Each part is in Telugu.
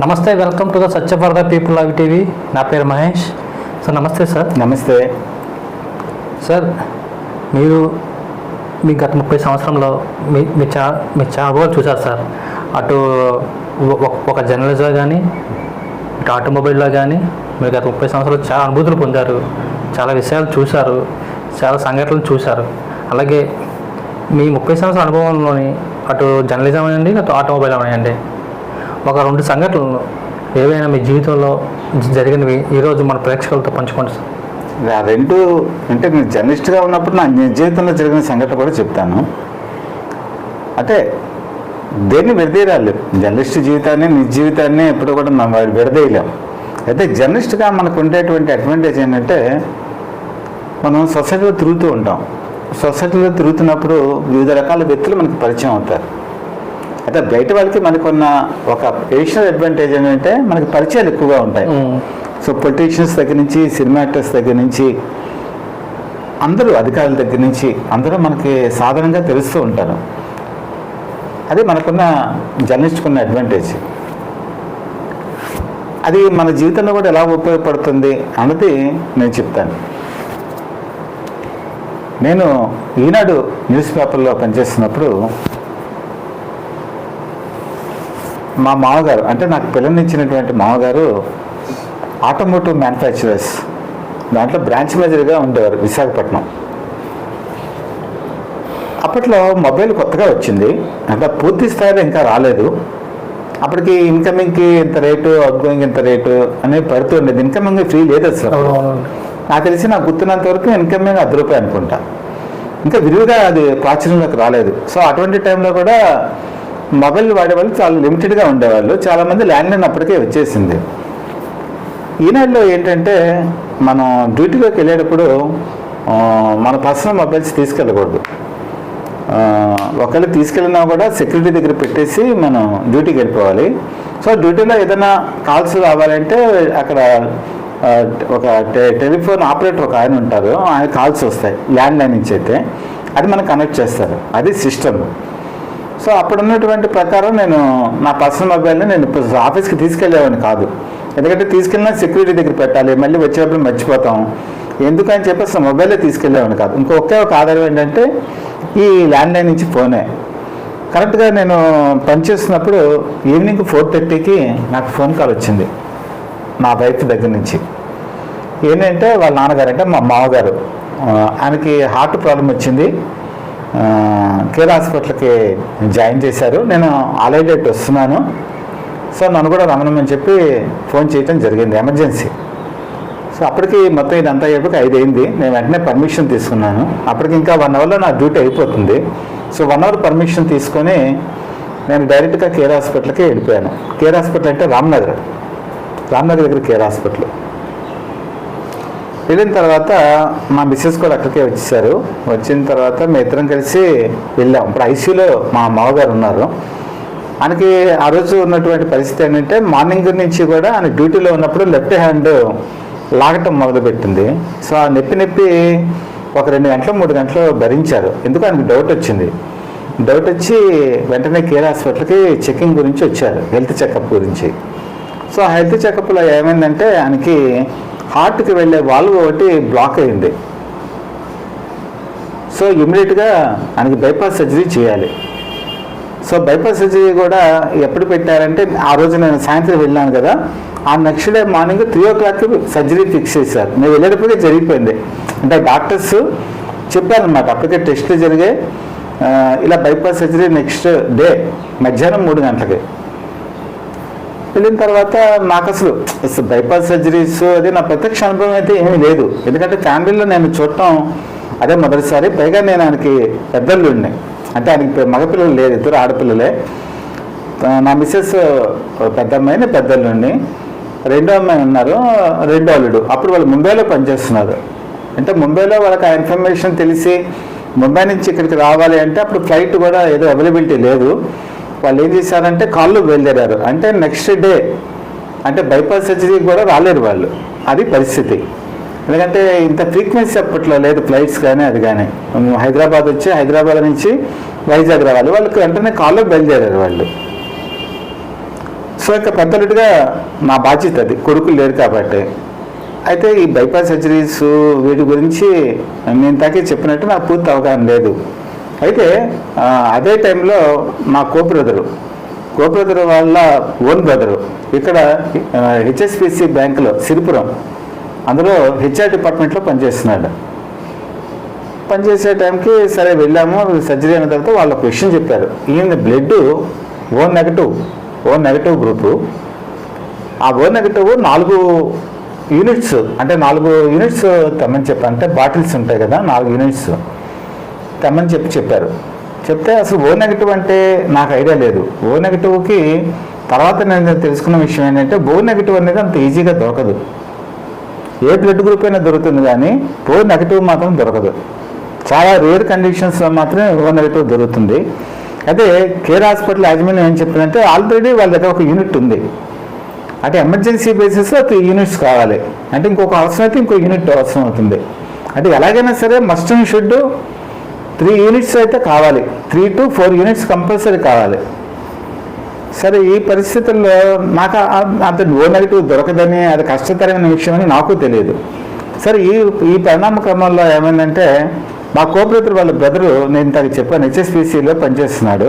నమస్తే welcome to the Satya for the people love TV. నా పేరు మహేష్. సార్ నమస్తే సార్. నమస్తే. సార్ మీరు మీ గత ముప్పై సంవత్సరంలో మీ మీ చా మీ చాలా చూసారు సార్. అటు ఒక- జర్నలిజంలో కానీ ఇటు ఆటోమొబైల్లో కానీ మీరు గత ముప్పై సంవత్సరాలు చాలా అనుభూతులు పొందారు చాలా విషయాలు చూశారు చాలా సంఘటనలు చూశారు. అలాగే మీ ముప్పై సంవత్సరాల అనుభవంలోని అటు జర్నలిజం అనండి అటు ఆటోమొబైల్ అనండి ఒక రెండు సంఘటనలు ఏవైనా మీ జీవితంలో జరిగినవి ఈరోజు మన ప్రేక్షకులతో పంచుకోండి సార్. ఆ రెండు అంటే నేను జర్నలిస్ట్గా ఉన్నప్పుడు నా నిజ జీవితంలో జరిగిన సంఘటన కూడా చెప్తాను. అంటే దేన్ని విడదీయరాలి జర్నలిస్ట్ జీవితాన్ని నిజ జీవితాన్ని ఎప్పుడు కూడా మనం విడదీయలేం. అయితే జర్నలిస్ట్గా మనకు ఉండేటువంటి అడ్వాంటేజ్ ఏంటంటే మనం సొసైటీలో తిరుగుతూ ఉంటాం. సొసైటీలో తిరుగుతున్నప్పుడు వివిధ రకాల వ్యక్తులు మనకు పరిచయం అవుతారు. అయితే బయట వాళ్ళకి మనకున్న ఒక ఎడిషనల్ అడ్వాంటేజ్ ఏంటంటే మనకి పరిచయాలు ఎక్కువగా ఉంటాయి. సో పొలిటీషియన్స్ దగ్గర నుంచి సినిమా యాక్టర్స్ దగ్గర నుంచి అందరూ అధికారుల దగ్గర నుంచి అందరూ మనకి సాధారణంగా తెలుస్తూ ఉంటారు. అది మనకున్న జర్నలిస్ట్కున్న అడ్వాంటేజ్ అది మన జీవితంలో కూడా ఎలా ఉపయోగపడుతుంది అన్నది నేను చెప్తాను. నేను ఈనాడు న్యూస్ పేపర్లో పనిచేస్తున్నప్పుడు మా మామగారు అంటే నాకు పిల్లనిచ్చినటువంటి మామగారు ఆటోమోటివ్ మ్యానుఫ్యాక్చరర్స్ దాంట్లో బ్రాంచ్ మేనేజర్గా ఉండేవారు విశాఖపట్నం. అప్పట్లో మొబైల్ కొత్తగా వచ్చింది. అంటే పూర్తి స్థాయిలో ఇంకా రాలేదు. అప్పటికి ఇన్కమింగ్కి ఇంత రేటు అవుట్ గోయింగ్ ఇంత రేటు అనేది పడుతుండేది ఇన్కమింగ్ ఫ్రీ లేదు అసలు. నాకు తెలిసి నాకు గుర్తున్నంత వరకు ఇన్కమింగ్ అర్ధ రూపాయి అనుకుంటా. ఇంకా విరివిగా అది ప్రాచుర్యంలోకి రాలేదు. సో అటువంటి టైంలో కూడా మొబైల్ వాడేవాళ్ళు చాలా లిమిటెడ్గా ఉండేవాళ్ళు. చాలామంది ల్యాండ్లైన్ అప్పటికే వచ్చేసింది. ఈనాడులో ఏంటంటే మనం డ్యూటీలోకి వెళ్ళేటప్పుడు మన పర్సనల్ మొబైల్స్ తీసుకెళ్ళకూడదు. ఒకళ్ళు ఒకవేళ తీసుకెళ్ళినా కూడా సెక్యూరిటీ దగ్గర పెట్టేసి మనం డ్యూటీకి వెళ్ళిపోవాలి. సో డ్యూటీలో ఏదైనా కాల్స్ రావాలంటే అక్కడ ఒక టె- టెలిఫోన్ ఆపరేటర్ ఒక ఆయన ఉంటారు. ఆయన కాల్స్ వస్తాయి. ల్యాండ్ లైన్ నుంచి అయితే. అది మనం కనెక్ట్ చేస్తారు. అది సిస్టమ్. సో అప్పుడు ఉన్నటువంటి ప్రకారం నేను నా పర్సనల్ మొబైల్ని నేను ఇప్పుడు ఆఫీస్కి తీసుకెళ్ళేవాడిని కాదు. ఎందుకంటే తీసుకెళ్ళినా సెక్యూరిటీ దగ్గర పెట్టాలి మళ్ళీ వచ్చేటప్పుడు మర్చిపోతాం. ఎందుకని చెప్పి అసలు మొబైలే తీసుకెళ్ళేవాడిని కాదు. ఇంకో ఒకే ఒక ఆధారం ఏంటంటే ఈ ల్యాండ్లైన్ నుంచి ఫోనే. కరెక్ట్గా నేను పనిచేస్తున్నప్పుడు ఈవినింగ్ ఫోర్ థర్టీకి నాకు ఫోన్ కాల్ వచ్చింది. నా వైఫ్ దగ్గర నుంచి. ఏంటంటే వాళ్ళ నాన్నగారు అంటే మా మామగారు. ఆయనకి హార్ట్ ప్రాబ్లం వచ్చింది. కేర్ హాస్పిటల్కి జాయిన్ చేశారు. నేను ఆల్రెడీ వస్తున్నాను. సో నన్ను కూడా రమ్మనమని చెప్పి ఫోన్ చేయటం జరిగింది ఎమర్జెన్సీ. సో అప్పటికి మొత్తం ఇదంతా అయ్యేపటికి ఐదు అయింది నేను వెంటనే పర్మిషన్ తీసుకున్నాను. అప్పటికి ఇంకా వన్ అవర్లో నా డ్యూటీ అయిపోతుంది. సో వన్ అవర్ పర్మిషన్ తీసుకొని నేను డైరెక్ట్గా కేర్ హాస్పిటల్కి వెళ్ళిపోయాను. కేర్ హాస్పిటల్ అంటే రామ్నగర్. రామ్నగర్ దగ్గర కేర్ హాస్పిటల్. వెళ్ళిన తర్వాత మా మిస్సెస్ కూడా అక్కడికే వచ్చేసారు. వచ్చిన తర్వాత మేము ఇద్దరం కలిసి వెళ్ళాం. ఇప్పుడు ఐసీయూలో మా మామగారు ఉన్నారు. ఆయనకి ఆ రోజు ఉన్నటువంటి పరిస్థితి ఏంటంటే మార్నింగ్ నుంచి కూడా ఆయన డ్యూటీలో ఉన్నప్పుడు లెఫ్ట్ హ్యాండ్ లాగటం మొదలుపెట్టింది. సో ఆ నొప్పి నొప్పి ఒక రెండు గంటలు మూడు గంటలు భరించారు. ఎందుకు ఆయనకు డౌట్ వచ్చింది. డౌట్ వచ్చి వెంటనే కేర్ హాస్పిటల్కి చెకింగ్ గురించి వచ్చారు. హెల్త్ చెకప్ గురించి. సో ఆ హెల్త్ చెకప్లో ఏమైందంటే ఆయనకి హార్ట్కి వెళ్ళే వాల్వ్ ఒకటి బ్లాక్ అయింది. సో ఇమీడియట్గా ఆయనకి బైపాస్ సర్జరీ చేయాలి. సో బైపాస్ సర్జరీ కూడా ఎప్పుడు పెట్టారంటే ఆ రోజు నేను సాయంత్రం వెళ్ళాను కదా. ఆ నెక్స్ట్ డే మార్నింగ్ త్రీ ఓ క్లాక్కి సర్జరీ ఫిక్స్ చేశారు. నేను వెళ్ళేటప్పటికే జరిగిపోయింది. అంటే డాక్టర్స్ చెప్పారనమాట అప్పటికే టెస్ట్లు జరిగాయి. ఇలా బైపాస్ సర్జరీ నెక్స్ట్ డే మధ్యాహ్నం మూడు గంటలకి. వెళ్ళిన తర్వాత నాకు అసలు బైపాస్ సర్జరీస్ అది నా ప్రత్యక్ష అనుభవం అయితే ఏమీ లేదు. ఎందుకంటే ఫ్యామిలీలో నేను చూడటం అదే మొదటిసారి. పైగా నేను ఆయనకి పెద్దల్లుండి అంటే ఆయనకి మగపిల్లలు లేదు ఇద్దరు ఆడపిల్లలే. నా మిస్సెస్ పెద్ద అమ్మాయి నేను రెండో అమ్మాయి ఉన్నారు రెండో అల్లుడు. అప్పుడు వాళ్ళు ముంబైలో పనిచేస్తున్నారు. అంటే ముంబైలో వాళ్ళకి ఆ ఇన్ఫర్మేషన్ తెలిసి ముంబై నుంచి ఇక్కడికి రావాలి అంటే అప్పుడు ఫ్లైట్ కూడా ఏదో అవైలబిలిటీ లేదు. వాళ్ళు ఏం చేశారంటే కాళ్ళు బయలుదేరారు. అంటే నెక్స్ట్ డే అంటే బైపాస్ సర్జరీ కూడా రాలేరు వాళ్ళు. అది పరిస్థితి. ఎందుకంటే ఇంత ఫ్రీక్వెన్సీ అప్పట్లో లేదు ఫ్లైట్స్ కానీ అది కానీ హైదరాబాద్ వచ్చి హైదరాబాద్ నుంచి వైజాగ్ రావాలి. వాళ్ళకి వెంటనే కాల్లో బయలుదేరారు వాళ్ళు. సో ఇక పెద్దలుడిగా నా బాధ్యత అది. కొడుకులు లేరు కాబట్టి. అయితే ఈ బైపాస్ సర్జరీస్ వీటి గురించి నేను తాకే చెప్పినట్టు నాకు పూర్తి అవగాహన లేదు. అయితే అదే టైంలో మా కో బ్రదరు కో బ్రదర్ వాళ్ళ ఓన్ బ్రదరు ఇక్కడ హెచ్ఎస్పిసి బ్యాంకులో సిరిపురం అందులో హెచ్ఆర్ డిపార్ట్మెంట్లో పనిచేస్తున్నాడు. పనిచేసే టైంకి సరే వెళ్ళాము సర్జరీ అయిన తర్వాత వాళ్ళు ఒక విషయం చెప్పారు. ఈయన blood O negative O negative group. ఆ ఓ నెగటివ్ నాలుగు యూనిట్స్ అంటే నాలుగు యూనిట్స్ తెమ్మని చెప్పారు అంటే బాటిల్స్ ఉంటాయి కదా నాలుగు యూనిట్స్. తెమ్మని చెప్పి చెప్పారు. చెప్తే అసలు ఓ నెగటివ్ అంటే నాకు ఐడియా లేదు. ఓ నెగటివ్కి తర్వాత నేను తెలుసుకున్న విషయం ఏంటంటే ఓ నెగటివ్ అనేది అంత ఈజీగా దొరకదు. ఏ బ్లడ్ గ్రూప్ అయినా దొరుకుతుంది కానీ ఓ నెగటివ్ మాత్రం దొరకదు. చాలా రేర్ కండిషన్స్లో మాత్రమే ఓ నెగటివ్ దొరుకుతుంది. అదే కేర్ హాస్పిటల్ యాజమాన్యం ఏం చెప్తుందంటే ఆల్రెడీ వాళ్ళ దగ్గర ఒక యూనిట్ ఉంది. అంటే ఎమర్జెన్సీ బేసిస్లో త్రీ యూనిట్స్ కావాలి. అంటే ఇంకొక అవసరం అయితే ఇంకో యూనిట్ అవసరం అవుతుంది. అంటే ఎలాగైనా సరే must and should three units అయితే కావాలి. Three to four units compulsory కావాలి. సరే ఈ పరిస్థితుల్లో నాకు అంత ఓ నెగిటివ్ దొరకదని అది కష్టతరమైన విషయం అని నాకు తెలియదు. సరే ఈ ఈ పరిణామ క్రమంలో ఏమైందంటే మా కోఆపరేటర్ వాళ్ళ బ్రదరు నేను తనకి చెప్పాను హెచ్ఎస్పిసిలో పనిచేస్తున్నాడు.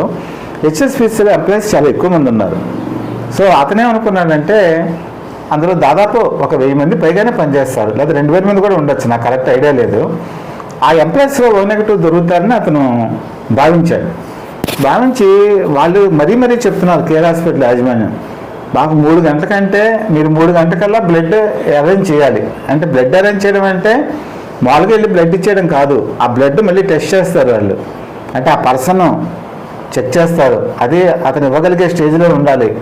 హెచ్ఎస్పిసిలో ఎంప్లాయీస్ చాలా ఎక్కువ మంది ఉన్నారు. సో అతనే అనుకున్నాడంటే అందులో దాదాపు ఒక వెయ్యి మంది పైగానే పనిచేస్తారు. లేదా రెండు వేల మంది కూడా ఉండొచ్చు నాకు కరెక్ట్ ఐడియా లేదు. ఆ ఎంప్లాయీస్లో ఓ నెగిటివ్ దొరుకుతారని అతను భావించాడు. భావించి వాళ్ళు మరీ మరీ చెప్తున్నారు కేర్ హాస్పిటల్ యాజమాన్యం. మాకు మూడు గంటల కంటే మీరు మూడు గంటకల్లా బ్లడ్ అరేంజ్ చేయాలి. అంటే బ్లడ్ అరేంజ్ చేయడం అంటే మామూలుగా వెళ్ళి బ్లడ్ ఇచ్చేయడం కాదు. ఆ బ్లడ్ మళ్ళీ టెస్ట్ చేస్తారు వాళ్ళు. అంటే ఆ పర్సన్ చెక్ చేస్తారు. అది అతను ఇవ్వగలిగే స్టేజ్లో ఉండాలి.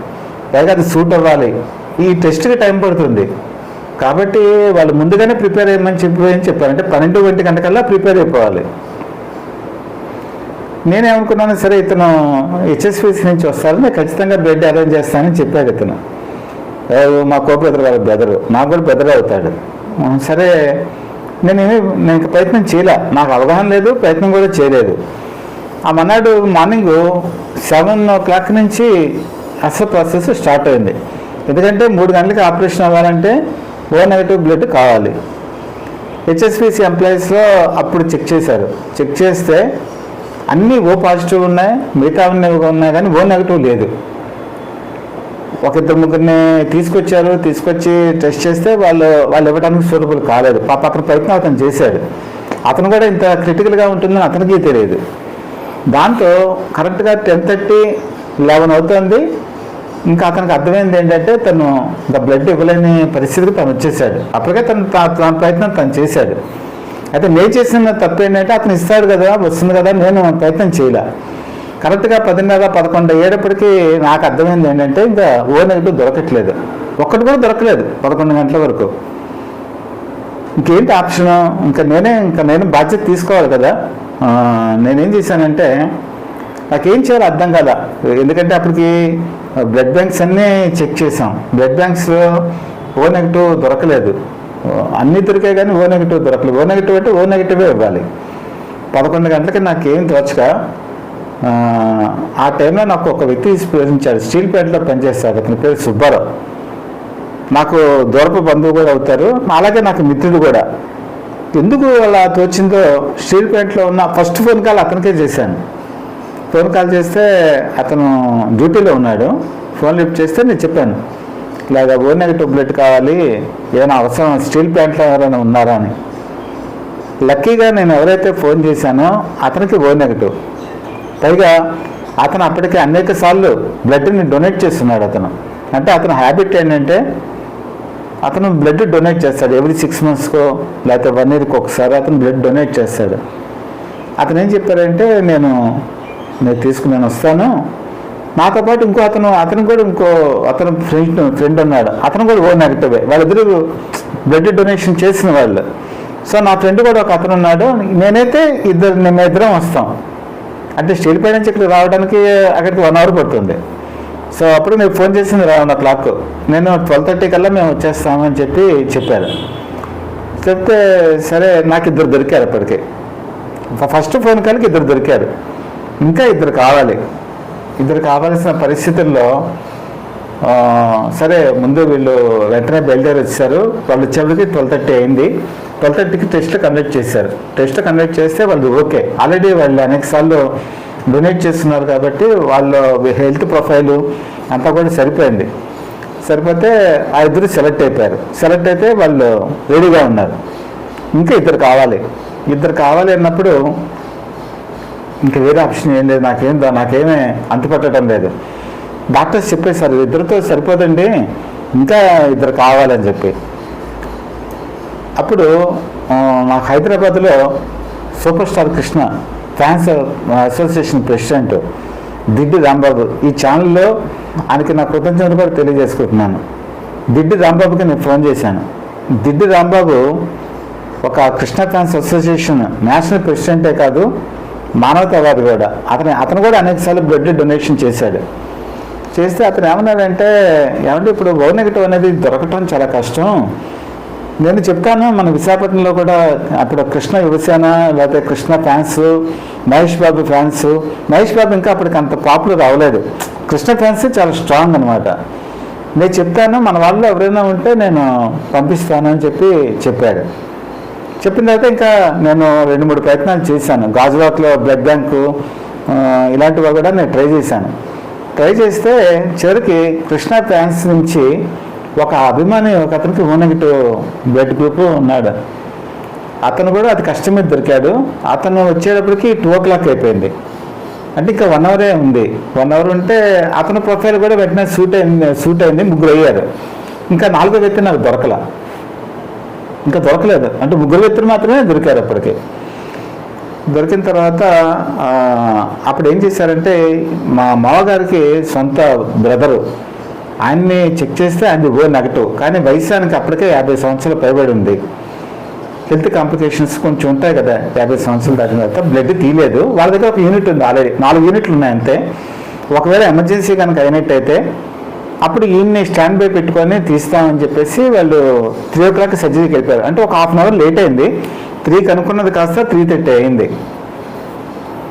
పైగా అది సూట్ అవ్వాలి. ఈ టెస్ట్కి టైం పడుతుంది. కాబట్టి వాళ్ళు ముందుగానే ప్రిపేర్ అయ్యమని చెప్పి ఏం చెప్పారు. అంటే పన్నెండు గంట గంటకల్లా ప్రిపేర్ అయిపోవాలి. నేనేమనుకున్నాను సరే ఇతను హెచ్ఎస్పిసి నుంచి వస్తారు నేను ఖచ్చితంగా బెడ్ అరేంజ్ చేస్తానని చెప్పాడు ఇతను. మా కో బ్రదర్ వాళ్ళ బ్రదరు నాకు కూడా బ్రదర్ అవుతాడు. సరే నేనేమి నేను ప్రయత్నం చేయలే. నాకు అవగాహన లేదు ప్రయత్నం కూడా చేయలేదు. ఆ మన్నాడు మార్నింగ్ సెవెన్ ఓ క్లాక్ నుంచి అసలు ప్రాసెస్ స్టార్ట్ అయింది. ఎందుకంటే మూడు గంటలకి ఆపరేషన్ అవ్వాలంటే ఓ నెగిటివ్ బ్లడ్ కావాలి. హెచ్ఎస్పిసి ఎంప్లాయీస్లో అప్పుడు చెక్ చేశారు. చెక్ చేస్తే అన్నీ ఓ పాజిటివ్ ఉన్నాయి మిగతా ఉన్నవి ఉన్నాయి కానీ ఓ నెగిటివ్ లేదు. ఒక ఇద్దరు ముగ్గురిని తీసుకొచ్చారు తీసుకొచ్చి టెస్ట్ చేస్తే వాళ్ళు వాళ్ళు ఇవ్వడానికి సూటబుల్ కాలేదు. పాప అతను ప్రయత్నం అతను చేశాడు. అతను కూడా ఇంత క్రిటికల్గా ఉంటుందని అతనికి తెలియదు. దాంతో కరెక్ట్గా టెన్ థర్టీ లెవెన్ అవుతుంది. ఇంకా అతనికి అర్థమైంది ఏంటంటే తను ద బ్లడ్ ఇవ్వలేని పరిస్థితికి తను వచ్చేసాడు. అప్పటికే తను తన ప్రయత్నం తను చేశాడు. అయితే నేను చేసిన తప్పు ఏంటంటే అతను ఇస్తాడు కదా వస్తుంది కదా నేను ప్రయత్నం చేయలే. కరెక్ట్గా పదిన్నర పదకొండు అయ్యేటప్పటికి నాకు అర్థమైంది ఏంటంటే ఇంకా ఓ నెగిటివ్ దొరకట్లేదు. ఒక్కటి కూడా దొరకలేదు పదకొండు గంటల వరకు. ఇంకేంటి ఆప్షన్? ఇంకా నేనే ఇంకా నేను బాధ్యత తీసుకోవాలి కదా. నేనేం చేశానంటే నాకేం చేయాలో అర్థం కదా? ఎందుకంటే అప్పటికి బ్లడ్ బ్యాంక్స్ అన్నీ చెక్ చేసాం బ్లడ్ బ్యాంక్స్లో ఓ నెగిటివ్ దొరకలేదు. అన్నీ దొరికాయి కానీ ఓ నెగిటివ్ దొరకలేదు. ఓ నెగిటివ్ అంటే ఓ నెగిటివే ఇవ్వాలి. పదకొండు గంటలకి నాకేం తోచక ఆ, టైంలో నాకు ఒక వ్యక్తి ప్రశ్నించాడు. స్టీల్ ప్లాంట్లో పనిచేస్తాడు అతని పేరు సుబ్బారావు. నాకు దూరపు బంధువు కూడా అవుతారు. అలాగే నాకు మిత్రుడు కూడా. ఎందుకు అలా తోచిందో? స్టీల్ ప్లాంట్లో ఉన్న ఫస్ట్ ఫోన్ కాల్ అతనికే చేశాను. ఫోన్ కాల్ చేస్తే అతను డ్యూటీలో ఉన్నాడు. ఫోన్ లిఫ్ట్ చేస్తే నేను చెప్పాను. ఇలాగ ఓ నెగిటివ్ బ్లడ్ కావాలి ఏమైనా అవసరం స్టీల్ ప్లాంట్లో ఎవరైనా ఉన్నారా అని. లక్కీగా నేను ఎవరైతే ఫోన్ చేశానో అతనికి ఓ నెగిటివ్. పైగా అతను అప్పటికే అనేక సార్లు బ్లడ్ని డొనేట్ చేస్తున్నాడు అతను. అంటే అతని హ్యాబిట్ ఏంటంటే అతను బ్లడ్ డొనేట్ చేస్తాడు. ఎవ్రీ సిక్స్ మంత్స్కో లేకపోతే వన్ ఇయర్కి ఒకసారి అతను బ్లడ్ డొనేట్ చేస్తాడు. అతను ఏం చెప్పారంటే నేను నేను తీసుకుని నేను వస్తాను. నాతో పాటు ఇంకో అతను అతను కూడా ఇంకో అతను ఫ్రెండ్ ఫ్రెండ్ ఉన్నాడు. అతను కూడా ఓ నెగటివే వాళ్ళిద్దరు బ్లడ్ డొనేషన్ చేసిన వాళ్ళు. సో నా ఫ్రెండ్ కూడా ఒక అతను ఉన్నాడు. నేనైతే ఇద్దరు మేము ఇద్దరం వస్తాం. అంటే స్టీల్ నుంచి ఇక్కడికి రావడానికి అక్కడికి వన్ అవర్ పడుతుంది. సో అప్పుడు మీరు ఫోన్ చేసింది రావణ క్లాక్ నేను ట్వెల్వ్ థర్టీ కల్లా మేము వచ్చేస్తామని చెప్పి చెప్పారు. చెప్తే సరే నాకు ఇద్దరు దొరికారు అప్పటికి. ఫస్ట్ ఫోన్ కాల్కి ఇద్దరు దొరికారు. ఇంకా ఇద్దరు కావాలి. ఇద్దరు కావాల్సిన పరిస్థితుల్లో సరే ముందు వీళ్ళు వెంటనే బయలుదేరి వచ్చారు. వాళ్ళు వచ్చేప్పటికి ట్వెల్వ్ థర్టీ అయింది. ట్వెల్వ్ థర్టీకి టెస్ట్ కండక్ట్ చేశారు. టెస్ట్ కండక్ట్ చేస్తే వాళ్ళు ఓకే. ఆల్రెడీ వాళ్ళు అనేక సార్లు డొనేట్ చేస్తున్నారు కాబట్టి వాళ్ళ హెల్త్ ప్రొఫైలు అంతా కూడా సరిపోయింది. సరిపోతే ఆ ఇద్దరు సెలెక్ట్ అయిపోయారు. సెలెక్ట్ అయితే వాళ్ళు రెడీగా ఉన్నారు. ఇంకా ఇద్దరు కావాలి. ఇద్దరు కావాలి అన్నప్పుడు ఇంకా వేరే ఆప్షన్ ఏం లేదు. నాకేం నాకేమీ అంతుపట్టడం లేదు. డాక్టర్స్ చెప్పేశారు ఇద్దరితో సరిపోదండి. ఇంకా ఇద్దరు కావాలని చెప్పి. అప్పుడు నాకు హైదరాబాద్లో super star Krishna cancer association president Diddi Rambabu ఈ ఛానల్లో ఆయనకి నా కృతజ్ఞతలు కూడా తెలియజేసుకుంటున్నాను. దిడ్డి రాంబాబుకి నేను ఫోన్ చేశాను. దిడ్డి రాంబాబు ఒక కృష్ణ ఫ్యాన్స్ అసోసియేషన్ నేషనల్ ప్రెసిడెంటే కాదు మానవతావాది కూడా. అతను అతను కూడా అనేకసార్లు బ్లడ్ డొనేషన్ చేశాడు. చేస్తే అతను ఏమన్నాడంటే ఏమంటే ఇప్పుడు ఓ నెగిటివ్ అనేది దొరకటం చాలా కష్టం. నేను చెప్తాను మన విశాఖపట్నంలో కూడా అప్పుడు కృష్ణ యువసేన లేకపోతే కృష్ణ ఫ్యాన్స్ మహేష్ బాబు ఫ్యాన్స్ మహేష్ బాబు ఇంకా అప్పటికి అంత పాపులర్ అవ్వలేదు. కృష్ణ ఫ్యాన్స్ చాలా స్ట్రాంగ్ అనమాట నేను చెప్తాను మన వాళ్ళు ఎవరైనా ఉంటే నేను పంపిస్తాను అని చెప్పి చెప్పాడు. చెప్పిన తర్వాత ఇంకా నేను రెండు మూడు ప్రయత్నాలు చేశాను. గాజువాక్లో బ్లడ్ బ్యాంకు ఇలాంటివి కూడా నేను ట్రై చేశాను. ట్రై చేస్తే చివరికి కృష్ణ ఫ్యాన్స్ నుంచి ఒక అభిమాని ఒక అతనికి ఓ నెగిటివ్ బ్లడ్ గ్రూప్ ఉన్నాడు. అతను కూడా అది కష్టమే దొరికాడు. అతను వచ్చేటప్పటికి టూ ఓ క్లాక్ అయిపోయింది. అంటే ఇంకా వన్ అవరే ఉంది. వన్ అవర్ ఉంటే అతని ప్రొఫైల్ కూడా వెంటనే సూట్ అయింది సూట్ అయింది ముగ్గురు అయ్యారు. ఇంకా నాలుగో వ్యక్తి నాకు దొరకలే. ఇంకా దొరకలేదు. అంటే ముగ్గురు వ్యక్తులు మాత్రమే దొరికారు అప్పటికి. దొరికిన తర్వాత అప్పుడు ఏం చేశారంటే మా మామగారికి సొంత బ్రదరు ఆయన్ని చెక్ చేస్తే ఆయన ఓ నెగటివ్. కానీ వయసు ఆయనకి అప్పటికే యాభై సంవత్సరాలు పైబడి ఉంది. హెల్త్ కాంప్లికేషన్స్ కొంచెం ఉంటాయి కదా యాభై సంవత్సరాలు దాటిన తర్వాత బ్లడ్ తీయలేదు. వాళ్ళ దగ్గర ఒక యూనిట్ ఉంది ఆల్రెడీ. నాలుగు యూనిట్లు ఉన్నాయి అంతే. ఒకవేళ ఎమర్జెన్సీ కనుక అయినట్టయితే అప్పుడు ఈయన్ని స్టాండ్ బై పెట్టుకొని తీస్తామని చెప్పేసి వాళ్ళు త్రీ ఓ క్లాక్ సర్జరీకి వెళ్ళిపోయారు. అంటే ఒక హాఫ్ అన్ అవర్ లేట్ అయింది. త్రీకి అనుకున్నది కాస్త త్రీ థర్టీ అయింది.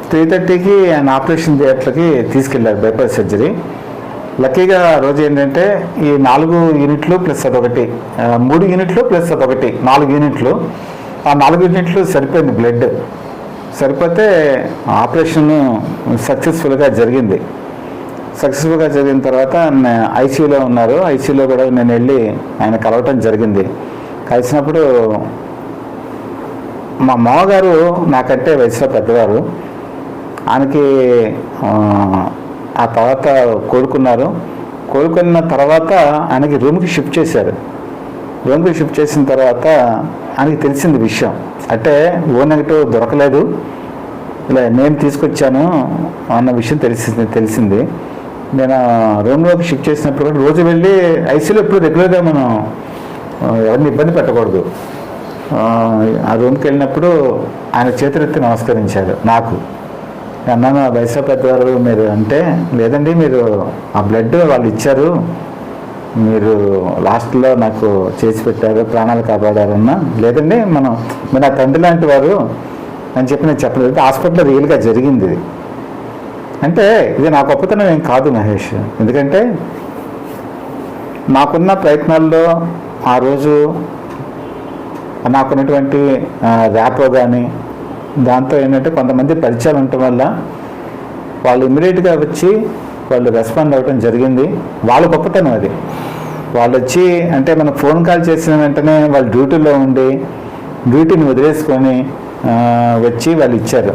త్రీ థర్టీకి ఆయన ఆపరేషన్ థియేటర్కి తీసుకెళ్ళారు బైపాస్ సర్జరీ లక్కీగా రోజు ఏంటంటే ఈ నాలుగు యూనిట్లు ప్లస్ అదొకటి మూడు యూనిట్లు ప్లస్ అదొకటి నాలుగు యూనిట్లు ఆ నాలుగు యూనిట్లు సరిపోయింది బ్లడ్ సరిపోతే ఆపరేషన్ సక్సెస్ఫుల్గా జరిగింది. సక్సెస్ఫుల్గా చదివిన తర్వాత ఆయన ఐసీయూలో ఉన్నారు. ఐసీయూలో కూడా నేను వెళ్ళి ఆయన కలవటం జరిగింది. కలిసినప్పుడు మా మామగారు నాకంటే వయసులో పెద్దవారు. ఆయనకి ఆ, ఆ తర్వాత కోలుకున్నారు. కోలుకున్న తర్వాత ఆయనకి రూమ్కి షిఫ్ట్ చేశారు. రూమ్కి షిఫ్ట్ చేసిన తర్వాత ఆయనకి తెలిసింది విషయం. అంటే ఓ నెగటివ్ దొరకలేదు. ఇలా నేను తీసుకొచ్చాను అన్న విషయం తెలిసింది తెలిసింది. నేను రూమ్లోకి షిఫ్ట్ చేసినప్పుడు కూడా రోజు వెళ్ళి ఐసీలో ఎప్పుడు రెగ్యులర్గా మనం ఎవరిని ఇబ్బంది పెట్టకూడదు. ఆ, రూమ్కి వెళ్ళినప్పుడు ఆయన చేతులెత్తి నమస్కరించాడు నాకు. అన్నాను వయసు పెద్దవారు మీరు అంటే లేదండి మీరు ఆ బ్లడ్ వాళ్ళు ఇచ్చారు. మీరు లాస్ట్లో నాకు చేసి పెట్టారు ప్రాణాలు కాపాడారన్నా. లేదండి మనం మీరు నా తండ్రి లాంటి వారు అని చెప్పి నేను చెప్పలేదు. హాస్పిటల్లో రియల్గా జరిగింది ఇది. అంటే ఇది నా గొప్పతనం ఏం కాదు మహేష్. ఎందుకంటే నాకున్న ప్రయత్నాల్లో ఆ రోజు నాకున్నటువంటి ర్యాపో కానీ దాంతో ఏంటంటే కొంతమంది పరిచయాలు ఉండటం వల్ల వాళ్ళు ఇమ్మీడియట్గా వచ్చి వాళ్ళు రెస్పాండ్ అవ్వడం జరిగింది. వాళ్ళ గొప్పతనం అది. వాళ్ళు వచ్చి అంటే మనం ఫోన్ కాల్ చేసిన వెంటనే వాళ్ళు డ్యూటీలో ఉండి డ్యూటీని వదిలేసుకొని వచ్చి వాళ్ళు ఇచ్చారు.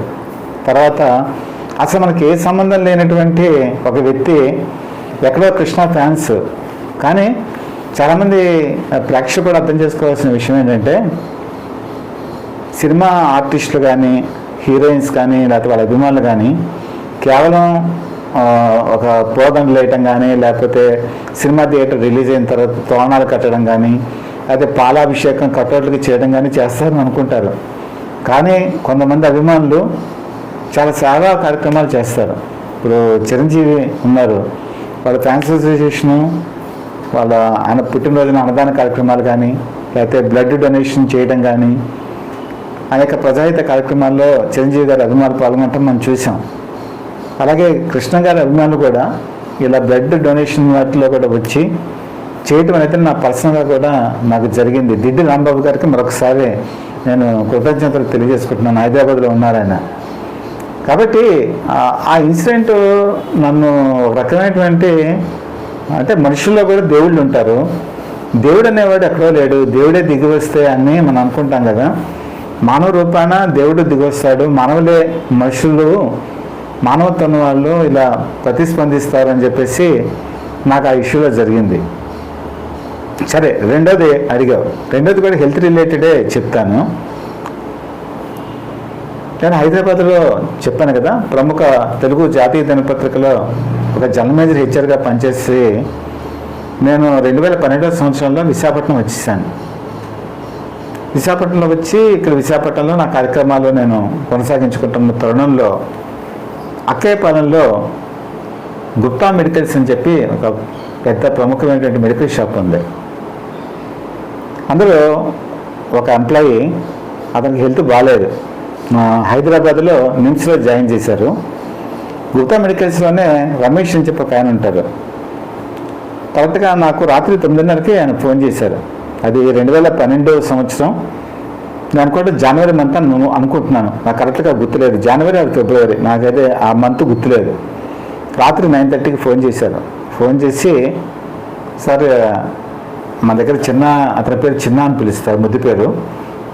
తర్వాత అసలు మనకి ఏ సంబంధం లేనటువంటి ఒక వ్యక్తి ఎక్కడో కృష్ణ ఫ్యాన్స్. కానీ చాలామంది ప్రేక్షకులు అర్థం చేసుకోవాల్సిన విషయం ఏంటంటే సినిమా ఆర్టిస్టులు కానీ హీరోయిన్స్ కానీ లేకపోతే వాళ్ళ అభిమానులు కానీ కేవలం ఒక పోదండలు వేయటం కానీ లేకపోతే సినిమా థియేటర్ రిలీజ్ అయిన తర్వాత తోరణాలు కట్టడం కానీ లేకపోతే పాలాభిషేకం కట్టోట్లకి చేయడం కానీ చేస్తారని అనుకుంటారు. కానీ కొంతమంది అభిమానులు చాలా సేవా కార్యక్రమాలు చేస్తారు. ఇప్పుడు చిరంజీవి ఉన్నారు. వాళ్ళ ఫ్యాన్స్ అసోసియేషను వాళ్ళ ఆయన పుట్టినరోజున అన్నదాన కార్యక్రమాలు కానీ లేకపోతే బ్లడ్ డొనేషన్ చేయడం కానీ అనేక ప్రజాహిత కార్యక్రమాల్లో చిరంజీవి గారి అభిమానులు పాల్గొనటం మనం చూసాం. అలాగే కృష్ణ గారి అభిమానులు కూడా ఇలా బ్లడ్ డొనేషన్ వాటిలో కూడా వచ్చి చేయటం అనేది నా పర్సనల్గా కూడా నాకు జరిగింది. దిడ్డి రాంబాబు గారికి మరొకసారి నేను కృతజ్ఞతలు తెలియజేసుకుంటున్నాను. హైదరాబాద్లో ఉన్నారాయన కాబట్టి ఆ- ఇన్సిడెంట్ నన్ను రకమైనటువంటి అంటే మనుషుల్లో కూడా దేవుళ్ళు ఉంటారు. దేవుడు అనేవాడు ఎక్కడో లేడు. దేవుడే దిగి వస్తే అని మనం అనుకుంటాం కదా. మానవ రూపాన దేవుడు దిగొస్తాడు మానవులే మనుషులు మానవత్వం వాళ్ళు ఇలా ప్రతిస్పందిస్తారని చెప్పేసి నాకు ఆ ఇష్యూలో జరిగింది. సరే రెండోది అడిగావు. రెండోది కూడా హెల్త్ రిలేటెడే చెప్తాను. నేను హైదరాబాద్లో చెప్పాను కదా ప్రముఖ తెలుగు జాతీయ దినపత్రికలో ఒక జనరల్ మేనేజర్ హెచ్చర్గా పనిచేసి నేను రెండు వేల పన్నెండవ సంవత్సరంలో విశాఖపట్నం వచ్చేసాను. విశాఖపట్నంలో వచ్చి ఇక్కడ విశాఖపట్నంలో నా కార్యక్రమాలు నేను కొనసాగించుకుంటున్న తరుణంలో అక్కేపాలెంలో గుప్తా మెడికల్స్ అని చెప్పి ఒక పెద్ద ప్రముఖమైనటువంటి మెడికల్ షాప్ ఉంది. అందులో ఒక ఎంప్లాయీ అతనికి హెల్త్ బాగాలేదు హైదరాబాద్లో నిమ్స్లో జాయిన్ చేశారు. గుప్తా మెడికల్స్లోనే రమేష్ అని చెప్పి ఒక ఆయన ఉంటారు. కరెక్ట్గా నాకు రాత్రి తొమ్మిదిన్నరకి ఆయన ఫోన్ చేశారు. అది రెండు వేల పన్నెండవ సంవత్సరం. నేను అనుకుంటే జనవరి మంత్ అని నేను అనుకుంటున్నాను. నాకు కరెక్ట్గా గుర్తులేదు. జనవరి అది ఫిబ్రవరి. నాకైతే ఆ మంత్ గుర్తులేదు. రాత్రి నైన్ థర్టీకి ఫోన్ చేశారు. ఫోన్ చేసి సార్ మా దగ్గర చిన్న అతని పేరు చిన్న అని పిలుస్తారు. ముద్దు పేరు.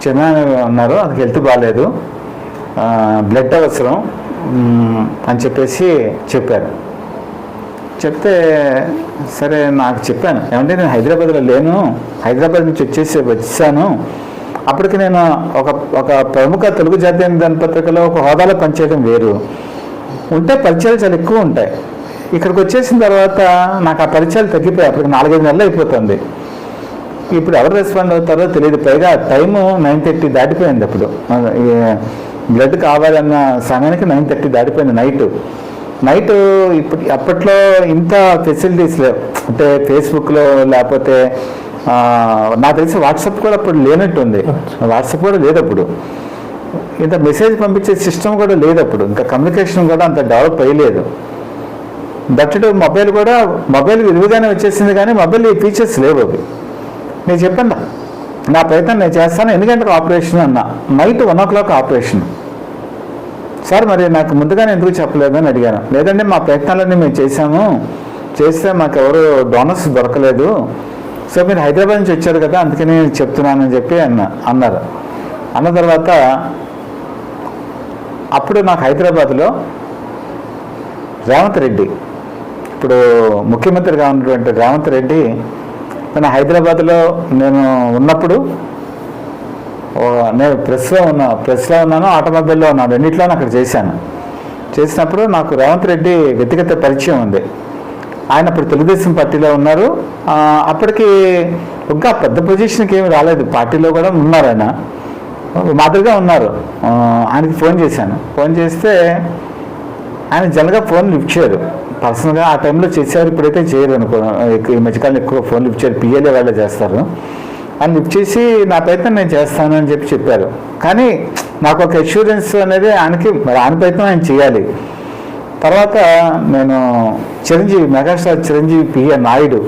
చిన్న ఉన్నారు అతనికి హెల్త్ బాగాలేదు. బ్లడ్ అవసరం అని చెప్పేసి చెప్పారు. చెప్తే సరే నాకు చెప్పాను. ఏమంటే నేను హైదరాబాద్లో లేను. హైదరాబాద్ నుంచి వచ్చేసి వచ్చాను. అప్పటికి నేను ఒక ఒక ప్రముఖ తెలుగు జాతీయ దినపత్రికలో ఒక హోదాలో పనిచేయడం వేరు. ఉంటే పరిచయాలు చాలా ఎక్కువ ఉంటాయి. ఇక్కడికి వచ్చేసిన తర్వాత నాకు ఆ పరిచయాలు తగ్గిపోయాయి. అప్పటికి నాలుగైదు నెలలు అయిపోతుంది. ఇప్పుడు ఎవరు రెస్పాండ్ అవుతారో తెలియదు. పైగా టైము నైన్ థర్టీ దాటిపోయింది అప్పుడు. బ్లడ్ కావాలన్న సమయానికి నైన్ థర్టీ దాటిపోయింది నైట్. నైట్ ఇప్పుడు అప్పట్లో ఇంత ఫెసిలిటీస్ లేవు. అంటే ఫేస్బుక్లో లేకపోతే నాకు తెలిసి వాట్సాప్ కూడా అప్పుడు లేనట్టుంది. వాట్సాప్ కూడా లేదు అప్పుడు ఇంత మెసేజ్ పంపించే సిస్టమ్ కూడా లేదు అప్పుడు ఇంకా కమ్యూనికేషన్ కూడా అంత డెవలప్ అయ్యలేదు. దట్ మొబైల్ కూడా మొబైల్ విరివిగానే వచ్చేసింది కానీ మొబైల్ ఈ ఫీచర్స్ లేవు అవి. నేను చెప్పండి. నా ప్రయత్నం నేను చేస్తాను. ఎన్ని గంటలకు ఆపరేషన్ అన్న. Night one o'clock operation. Sir మరి నాకు ముందుగానే ఎందుకు చెప్పలేదు అని అడిగాను. లేదంటే మా ప్రయత్నాలన్నీ మేము చేశాము. చేస్తే మాకు ఎవరు డోనర్స్ దొరకలేదు. సో మీరు హైదరాబాద్ నుంచి వచ్చారు కదా అందుకని నేను చెప్తున్నానని చెప్పి అన్న అన్నారు. అన్న తర్వాత అప్పుడు నాకు హైదరాబాద్లో రేవంత్ రెడ్డి ఇప్పుడు ముఖ్యమంత్రిగా ఉన్నటువంటి రేవంత్ రెడ్డి తన హైదరాబాద్లో నేను ఉన్నప్పుడు నేను ప్రెస్లో ఉన్నా ప్రెస్లో ఉన్నాను ఆటోమొబైల్లో ఉన్నాను రెండిట్లోనూ అక్కడ చేశాను. చేసినప్పుడు నాకు రేవంత్ రెడ్డి వ్యక్తిగత పరిచయం ఉంది. ఆయన ఇప్పుడు తెలుగుదేశం పార్టీలో ఉన్నారు. అప్పటికి ఇంకా పెద్ద పొజిషన్కి ఏమి రాలేదు. పార్టీలో కూడా ఉన్నారు ఆయన. మాదిరిగా ఉన్నారు. ఆయనకి ఫోన్ చేశాను. ఫోన్ చేస్తే ఆయన జనరల్గా ఫోన్ లిఫ్ట్ చేయరు. పర్సనల్గా ఆ టైంలో చేశారు. ఇప్పుడైతే చేయరు అనుకో ఈ మధ్యకాలం ఎక్కువ ఫోన్ లిఫ్ట్ చేయరు. పిఎల్ఏ వాళ్ళే చేస్తారు. అని చెప్పేసి చేసి నా ప్రయత్నం నేను చేస్తాను అని చెప్పి చెప్పారు. కానీ నాకు ఒక అష్యూరెన్స్ అనేది ఆయనకి మరి ఆయన ప్రయత్నం ఆయన చేయాలి. తర్వాత నేను చిరంజీవి మెగాస్టార్ చిరంజీవి పిఏ నాయుడు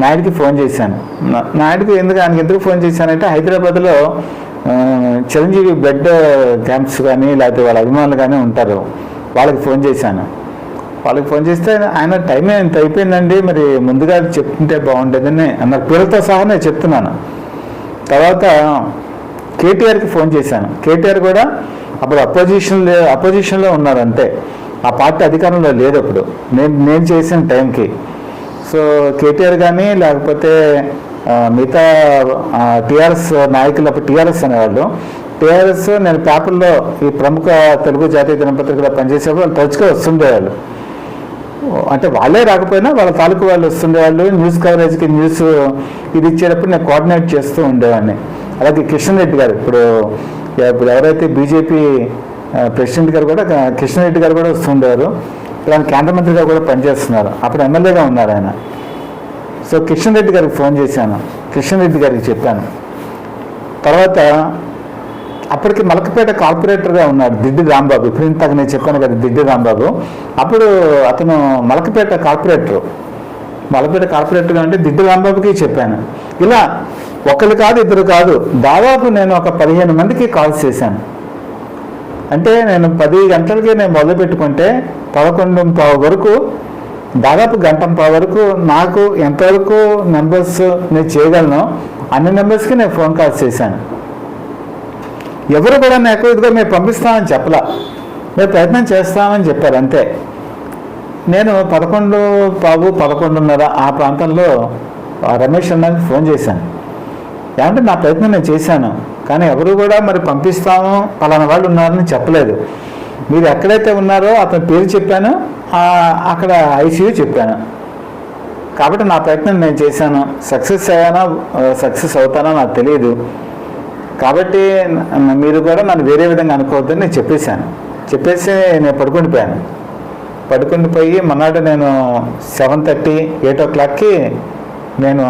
నాయుడికి ఫోన్ చేశాను. నాయుడికి ఎందుకు ఆయనకి ఎందుకు ఫోన్ చేశానంటే హైదరాబాద్లో చిరంజీవి బ్లడ్ క్యాంప్స్ కానీ లేకపోతే వాళ్ళ అభిమానులు కానీ ఉంటారు. వాళ్ళకి ఫోన్ చేశాను. వాళ్ళకి ఫోన్ చేస్తే ఆయన టైం ఎంత అయిపోయిందండి మరి ముందుగా చెప్తుంటే బాగుండేదని అన్నారు పేరుతో సహా నేను చెప్తున్నాను. తర్వాత కేటీఆర్కి ఫోన్ చేశాను. కేటీఆర్ కూడా అప్పుడు అపోజిషన్ అపోజిషన్లో ఉన్నారు అంతే. ఆ పార్టీ అధికారంలో లేదు అప్పుడు. నేను నేను చేసిన టైంకి. సో కేటీఆర్ కానీ లేకపోతే మిగతా టీఆర్ఎస్ నాయకులు అప్పుడు టీఆర్ఎస్ అనేవాళ్ళు. టీఆర్ఎస్ నేను పేపర్లో ఈ ప్రముఖ తెలుగు జాతీయ దినపత్రికలో పనిచేసేప్పుడు వాళ్ళు తరచుగా వస్తుండేవాళ్ళు. అంటే వాళ్ళే రాకపోయినా వాళ్ళ తాలూకు వాళ్ళు వస్తుండేవాళ్ళు న్యూస్ కవరేజ్కి న్యూస్ ఇది ఇచ్చేటప్పుడు నేను కోఆర్డినేట్ చేస్తూ ఉండేవాడిని. అలాగే కిషన్ రెడ్డి గారు ఇప్పుడు ఇప్పుడు ఎవరైతే బీజేపీ ప్రెసిడెంట్ గారు కూడా కిషన్ రెడ్డి గారు కూడా వస్తుండేవారు. ఇలా కేంద్ర మంత్రిగా కూడా పనిచేస్తున్నారు. అప్పుడు ఎమ్మెల్యేగా ఉన్నారు ఆయన. సో కిషన్ రెడ్డి గారికి ఫోన్ చేశాను. కిషన్ రెడ్డి గారికి చెప్పాను. తర్వాత అప్పటికి మలకపేట కార్పొరేటర్గా ఉన్నాడు దిడ్డి రాంబాబు. ఇప్పుడు ఇంతకు నేను చెప్పాను కదా దిడ్డి రాంబాబు. అప్పుడు అతను మలకపేట కార్పొరేటర్. మలపేట కార్పొరేటర్గా అంటే దిడ్డి రాంబాబుకి చెప్పాను. ఇలా ఒకరు కాదు ఇద్దరు కాదు. దాదాపు నేను ఒక పదిహేను మందికి కాల్స్ చేశాను. అంటే నేను పది గంటలకి నేను మొదలు పెట్టుకుంటే పదకొండు పావు వరకు దాదాపు గంట పావు వరకు నాకు ఎంతవరకు నెంబర్స్ నేను చేయగలను అన్ని నెంబర్స్కి నేను ఫోన్ కాల్స్ చేశాను. ఎవరు కూడా నాకు ఇదిగో మేము పంపిస్తామని చెప్పలా. మేము ప్రయత్నం చేస్తామని చెప్పారు అంతే. నేను పదకొండు పావు పదకొండున్నర ఆ ప్రాంతంలో రమేష్ అన్నకి ఫోన్ చేశాను. ఏమంటే నా ప్రయత్నం నేను చేశాను కానీ ఎవరు కూడా మరి పంపిస్తాము పలానా వాళ్ళు ఉన్నారని చెప్పలేదు. మీరు ఎక్కడైతే ఉన్నారో అతని పేరు చెప్పాను అక్కడ ఐసీయూ చెప్పాను. కాబట్టి నా ప్రయత్నం నేను చేశాను. సక్సెస్ అయ్యానా సక్సెస్ అవుతానో నాకు తెలియదు కాబట్టి మీరు కూడా నన్ను వేరే విధంగా అనుకోవద్దని నేను చెప్పేశాను. చెప్పేసి నేను పడుకుండిపోయాను. పడుకుండిపోయి మొన్నటి నేను సెవెన్ థర్టీ ఎయిట్ ఓ క్లాక్కి నేను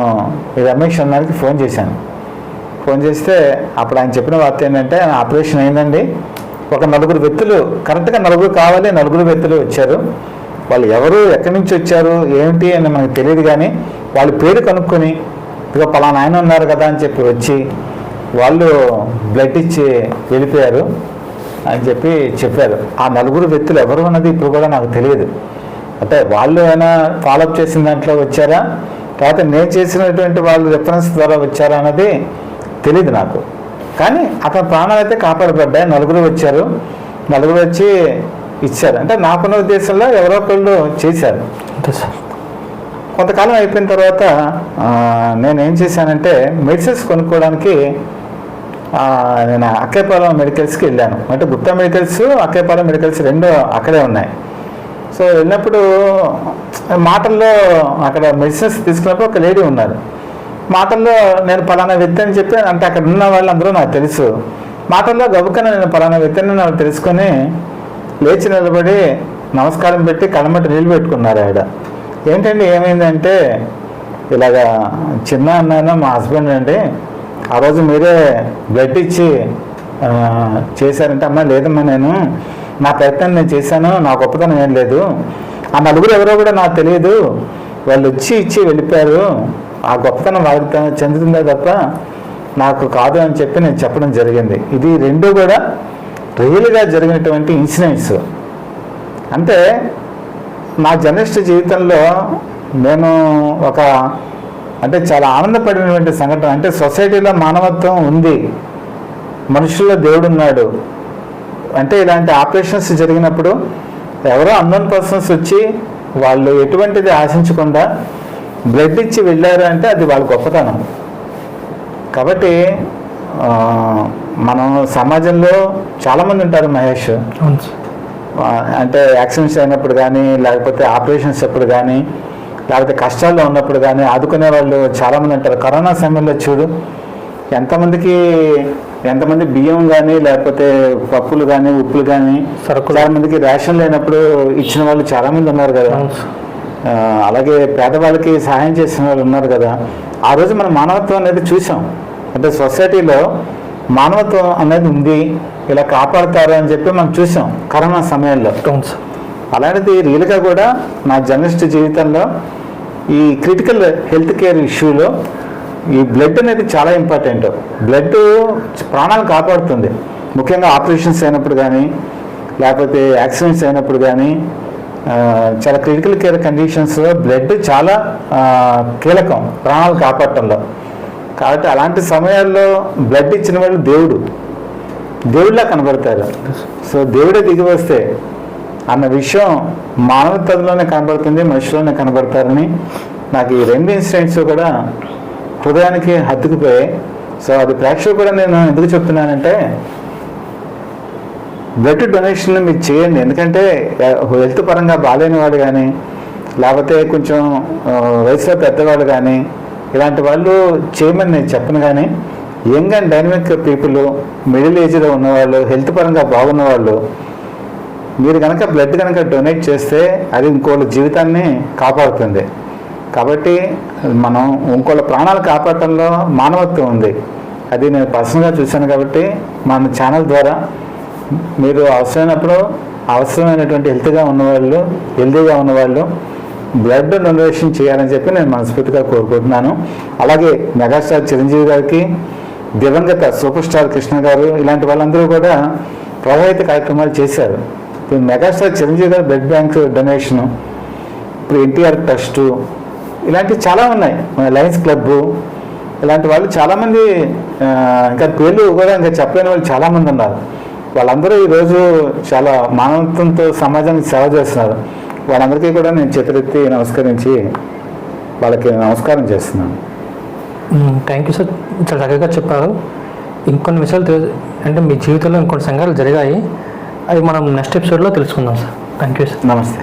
రమేష్ అన్నానికి ఫోన్ చేశాను. ఫోన్ చేస్తే అప్పుడు ఆయన చెప్పిన వార్త ఏంటంటే ఆపరేషన్ అయిందండి. ఒక నలుగురు వ్యక్తులు కరెక్ట్గా నలుగురు కావాలి నలుగురు వ్యక్తులు వచ్చారు. వాళ్ళు ఎవరు ఎక్కడి నుంచి వచ్చారు ఏమిటి అని మనకు తెలియదు కానీ వాళ్ళ పేరు కనుక్కొని ఇక పలానా ఆయన ఉన్నారు కదా అని చెప్పి వచ్చి వాళ్ళు బ్లడ్ ఇచ్చి వెళ్ళిపోయారు అని చెప్పి చెప్పారు. ఆ నలుగురు వ్యక్తులు ఎవరు అన్నది ఇప్పుడు కూడా నాకు తెలియదు. అంటే వాళ్ళు అయినా ఫాలోఅప్ చేసిన దాంట్లో వచ్చారా? తర్వాత నేను చేసినటువంటి వాళ్ళు రిఫరెన్స్ ద్వారా వచ్చారా అన్నది తెలియదు నాకు. కానీ అతని ప్రాణాలు అయితే కాపాడబడ్డాయి. నలుగురు వచ్చారు. నలుగురు వచ్చి ఇచ్చారు. అంటే నాకున్న ఉద్దేశంలో ఎవరో ఒకళ్ళు చేశారు. కొంతకాలం అయిపోయిన తర్వాత నేను ఏం చేశానంటే మెడిసిన్స్ కొనుక్కోవడానికి నేను అక్కేపాలెం మెడికల్స్కి వెళ్ళాను. అంటే గుప్తా మెడికల్స్ అక్కేపాలెం మెడికల్స్ రెండు అక్కడే ఉన్నాయి. సో వెళ్ళినప్పుడు మాటల్లో అక్కడ మెడిసిన్స్ తీసుకున్నప్పుడు ఒక లేడీ ఉన్నారు. మాటల్లో నేను పలానా వ్యక్తి అని చెప్పి అంటే అక్కడ ఉన్న వాళ్ళందరూ నాకు తెలుసు. మాటల్లో గబుకన నేను పలానా వ్యక్తిని నాకు తెలుసుకొని లేచి నిలబడి నమస్కారం పెట్టి కళ్ళమట్టి నీళ్ళు పెట్టుకున్నారు ఆవిడ. ఏంటండి ఏమైందంటే ఇలాగా చిన్న అన్నాను మా హస్బెండ్ అండి ఆ రోజు మీరే బ్లడ్ ఇచ్చి చేశారంటే అమ్మా లేదమ్మా నేను నా ప్రయత్నం నేను చేశాను నా గొప్పతనం ఏం లేదు. ఆ నలుగురు ఎవరో కూడా నాకు తెలియదు. వాళ్ళు వచ్చి ఇచ్చి వెళ్ళిపోయారు. ఆ గొప్పతనం వాళ్ళకి త- చెందుతుందే తప్ప నాకు కాదు అని చెప్పి నేను చెప్పడం జరిగింది. ఇది రెండు కూడా రియల్గా జరిగినటువంటి ఇన్సిడెంట్స్. అంటే నా జర్నలిస్ట్ జీవితంలో నేను ఒక అంటే చాలా ఆనందపడినటువంటి సంఘటన. అంటే సొసైటీలో మానవత్వం ఉంది. మనుషుల్లో దేవుడు ఉన్నాడు. అంటే ఇలాంటి ఆపరేషన్స్ జరిగినప్పుడు ఎవరో అన్నోన్ పర్సన్స్ వచ్చి వాళ్ళు ఎటువంటిది ఆశించకుండా బ్లడ్ ఇచ్చి వెళ్ళారు అంటే అది వాళ్ళ గొప్పతనం. కాబట్టి మనం సమాజంలో చాలామంది ఉంటారు మహేష్. అంటే యాక్సిడెంట్స్ అయినప్పుడు కానీ లేకపోతే ఆపరేషన్స్ అప్పుడు కానీ లేకపోతే కష్టాల్లో ఉన్నప్పుడు కానీ ఆదుకునే వాళ్ళు చాలామంది ఉంటారు. కరోనా సమయంలో చూడు ఎంతమందికి ఎంతమంది బియ్యం కానీ లేకపోతే పప్పులు కానీ ఉప్పులు కానీ సరుకులు. చాలా మందికి రేషన్ లేనప్పుడు ఇచ్చిన వాళ్ళు చాలామంది ఉన్నారు కదా. అలాగే పేదవాళ్ళకి సహాయం చేసిన వాళ్ళు ఉన్నారు కదా. ఆ రోజు మనం మానవత్వం అనేది చూసాం. అంటే సొసైటీలో మానవత్వం అనేది ఉంది ఇలా కాపాడుతారు అని చెప్పి మనం చూసాం కరోనా సమయంలో. అలాంటిది రియల్గా కూడా నా జర్నలిస్ట్ జీవితంలో ఈ క్రిటికల్ హెల్త్ కేర్ ఇష్యూలో ఈ బ్లడ్ అనేది చాలా ఇంపార్టెంట్ బ్లడ్ ప్రాణాలు కాపాడుతుంది. ముఖ్యంగా ఆపరేషన్స్ అయినప్పుడు కానీ లేకపోతే యాక్సిడెంట్స్ అయినప్పుడు కానీ చాలా క్రిటికల్ కేర్ కండిషన్స్లో బ్లడ్ చాలా కీలకం ప్రాణాలు కాపాడటంలో. కాబట్టి అలాంటి సమయాల్లో బ్లడ్ ఇచ్చిన వాళ్ళు దేవుడు. దేవుడిలా కనబడతారు. సో దేవుడే దిగి వస్తే అన్న విషయం మానవతలోనే కనబడుతుంది మనుషుల్లోనే కనబడతారని. నాకు ఈ రెండు ఇన్సిడెంట్స్ కూడా హృదయానికి హత్తుకుపోయాయి. సో అది ప్రేక్షకులు కూడా నేను ఎందుకు చెప్తున్నానంటే బ్లడ్ డొనేషన్ మీరు చేయండి. ఎందుకంటే హెల్త్ పరంగా బాగాలేని వాడు కానీ లేకపోతే కొంచెం వయసులో పెద్దవాళ్ళు కానీ ఇలాంటి వాళ్ళు చేయమని నేను చెప్పను కానీ young and dynamic people middle ఏజ్లో ఉన్నవాళ్ళు హెల్త్ పరంగా బాగున్నవాళ్ళు మీరు కనుక బ్లడ్ కనుక డొనేట్ చేస్తే అది ఇంకోళ్ళ జీవితాన్ని కాపాడుతుంది. కాబట్టి మనం ఇంకోళ్ళ ప్రాణాలు కాపాడటంలో మానవత్వం ఉంది. అది నేను పర్సనల్గా చూశాను కాబట్టి మన ఛానల్ ద్వారా మీరు అవసరమైనప్పుడు అవసరమైనటువంటి హెల్త్గా ఉన్నవాళ్ళు హెల్తీగా ఉన్నవాళ్ళు బ్లడ్ డొనేషన్ చేయాలని చెప్పి నేను మనస్ఫూర్తిగా కోరుకుంటున్నాను. అలాగే మెగాస్టార్ చిరంజీవి గారికి దివంగత సూపర్ స్టార్ కృష్ణ గారు ఇలాంటి వాళ్ళందరూ కూడా ప్రభావిత కార్యక్రమాలు చేశారు. ఇప్పుడు మెగాస్టార్ చిరంజీవి గారు బ్లడ్ బ్యాంక్ డొనేషను ఇప్పుడు ఎన్టీఆర్ ట్రస్ట్ ఇలాంటివి చాలా ఉన్నాయి. మన లయన్స్ క్లబ్ ఇలాంటి వాళ్ళు చాలామంది ఇంకా పేర్లు కూడా ఇంకా చెప్పలేని వాళ్ళు చాలామంది ఉన్నారు. వాళ్ళందరూ ఈరోజు చాలా మానవత్వంతో సమాజానికి సేవ చేస్తున్నారు. వాళ్ళందరికీ కూడా నేను చేతులెత్తి నమస్కరించి వాళ్ళకి నమస్కారం చేస్తున్నాను. థ్యాంక్ యూ సార్ చాలా చక్కగా చెప్పారు. ఇంకొన్ని విషయాలు అంటే మీ జీవితంలో ఇంకొన్ని సంఘాలు జరిగాయి. అవి మనం నెక్స్ట్ ఎపిసోడ్లో తెలుసుకుందాం సార్. థ్యాంక్ యూ సార్ నమస్తే.